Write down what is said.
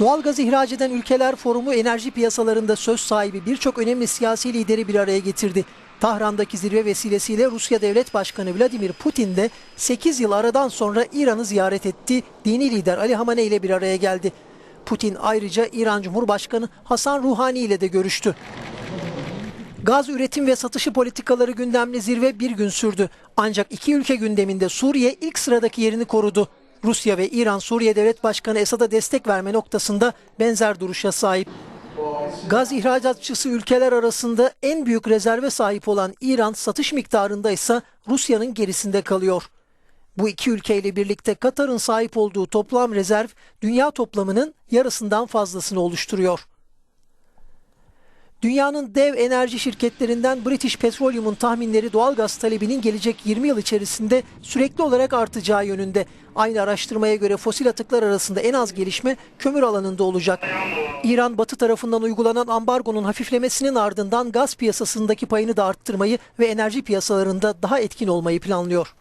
Doğalgaz ihraç eden ülkeler forumu enerji piyasalarında söz sahibi birçok önemli siyasi lideri bir araya getirdi. Tahran'daki zirve vesilesiyle Rusya Devlet Başkanı Vladimir Putin de 8 yıl aradan sonra İran'ı ziyaret etti. Dini lider Ali Hamaney ile bir araya geldi. Putin ayrıca İran Cumhurbaşkanı Hasan Ruhani ile de görüştü. Gaz üretim ve satışı politikaları gündemli zirve bir gün sürdü. Ancak iki ülke gündeminde Suriye ilk sıradaki yerini korudu. Rusya ve İran Suriye Devlet Başkanı Esad'a destek verme noktasında benzer duruşa sahip. Gaz ihracatçısı ülkeler arasında en büyük rezerve sahip olan İran satış miktarında ise Rusya'nın gerisinde kalıyor. Bu iki ülkeyle birlikte Katar'ın sahip olduğu toplam rezerv dünya toplamının yarısından fazlasını oluşturuyor. Dünyanın dev enerji şirketlerinden British Petroleum'un tahminleri doğalgaz talebinin gelecek 20 yıl içerisinde sürekli olarak artacağı yönünde. Aynı araştırmaya göre fosil atıklar arasında en az gelişme kömür alanında olacak. İran batı tarafından uygulanan ambargonun hafiflemesinin ardından gaz piyasasındaki payını da arttırmayı ve enerji piyasalarında daha etkin olmayı planlıyor.